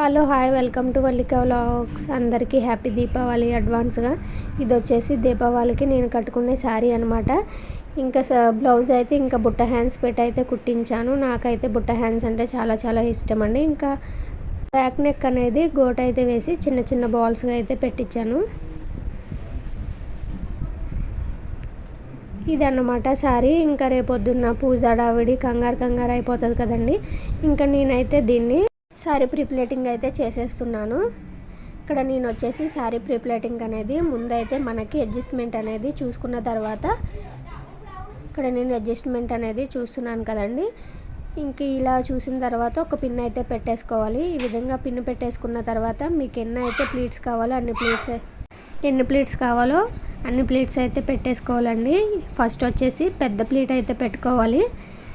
Hello hi welcome to Vallika vlogs. అందరికీ happy Deepavali అడ్వాన్స్గా. ఇది వచ్చేసి దీపావళికి నేను కట్టుకునే శారీ అనమాట ఇంకా బ్లౌజ్ అయితే ఇంకా బుట్ట హ్యాండ్స్ పెట్టి అయితే కుట్టించాను. నాకైతే బుట్ట హ్యాండ్స్ అంటే చాలా చాలా ఇష్టం అండి. ఇంకా బ్యాక్ నెక్ అనేది గోట అయితే వేసి చిన్న చిన్న బాల్స్గా అయితే పెట్టించాను. ఇది అన్నమాట శారీ. ఇంకా రేపొద్దున్న పూజ డావిడి కంగారు కంగారు అయిపోతుంది కదండి. ఇంకా నేనైతే దీన్ని శారీ ప్రీప్లేటింగ్ అయితే చేసేస్తున్నాను. ఇక్కడ నేను వచ్చేసి శారీ ప్రీప్లేటింగ్ అనేది ముందైతే మనకి అడ్జస్ట్మెంట్ అనేది చూసుకున్న తర్వాత ఇక్కడ నేను అడ్జస్ట్మెంట్ అనేది చూస్తున్నాను కదండి. ఇంక ఇలా చూసిన తర్వాత ఒక పిన్ అయితే పెట్టేసుకోవాలి. ఈ విధంగా పిన్ పెట్టేసుకున్న తర్వాత మీకు ఎన్ని అయితే ప్లీట్స్ కావాలో అన్ని ప్లీట్స్ ఎన్ని ప్లీట్స్ కావాలో అన్ని ప్లీట్స్ అయితే పెట్టేసుకోవాలండి. ఫస్ట్ వచ్చేసి పెద్ద ప్లీట్ అయితే పెట్టుకోవాలి.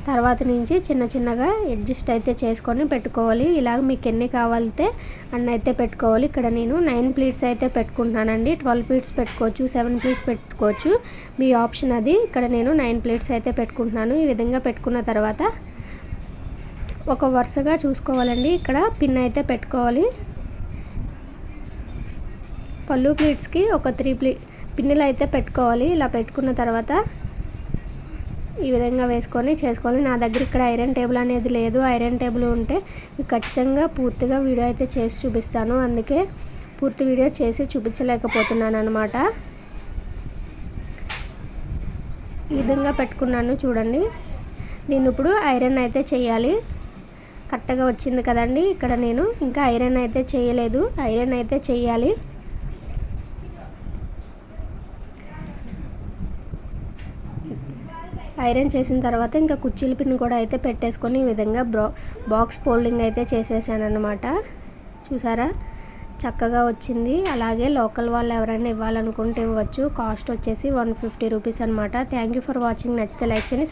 తర్వాత నుంచి చిన్న చిన్నగా అడ్జస్ట్ అయితే చేసుకొని పెట్టుకోవాలి. ఇలాగ మీకు ఎన్ని కావాలితే అన్న అయితే పెట్టుకోవాలి. ఇక్కడ నేను నైన్ ప్లీట్స్ అయితే పెట్టుకుంటున్నానండి. ట్వెల్వ్ ప్లీట్స్ పెట్టుకోవచ్చు సెవెన్ ప్లీట్స్ పెట్టుకోవచ్చు. మీ ఆప్షన్ అది. ఇక్కడ నేను నైన్ ప్లీట్స్ అయితే పెట్టుకుంటున్నాను. ఈ విధంగా పెట్టుకున్న తర్వాత ఒక వరుసగా చూసుకోవాలండి. ఇక్కడ పిన్ అయితే పెట్టుకోవాలి. పళ్ళు ప్లీట్స్కి ఒక త్రీ ప్లీ పిన్నులు అయితే పెట్టుకోవాలి. ఇలా పెట్టుకున్న తర్వాత ఈ విధంగా వేసుకొని చేసుకోవాలి. నా దగ్గర ఇక్కడ ఐరన్ టేబుల్ అనేది లేదు. ఐరన్ టేబుల్ ఉంటే మీకు ఖచ్చితంగా పూర్తిగా వీడియో అయితే చేసి చూపిస్తాను. అందుకే పూర్తి వీడియో చేసి చూపించలేకపోతున్నాను అనమాట ఈ విధంగా పెట్టుకున్నాను చూడండి. నేను ఇప్పుడు ఐరన్ అయితే చేయాలి. కరెక్ట్గా వచ్చింది కదండి. ఇక్కడ నేను ఇంకా ఐరన్ అయితే చేయలేదు. ఐరన్ అయితే చేయాలి. ఐరన్ చేసిన తర్వాత ఇంకా కుర్చీల పిన్ కూడా అయితే పెట్టేసుకొని ఈ విధంగా బ్రా బాక్స్ ఫోల్డింగ్ అయితే చేసేసానమాట చూసారా? చక్కగా వచ్చింది. అలాగే లోకల్ వాళ్ళు ఎవరైనా ఇవ్వాలనుకుంటే ఇవ్వచ్చు. కాస్ట్ వచ్చేసి వన్ ఫిఫ్టీ రూపీస్ అనమాట థ్యాంక్ యూ ఫర్ వాచింగ్. నచ్చితే లైక్ చేయండి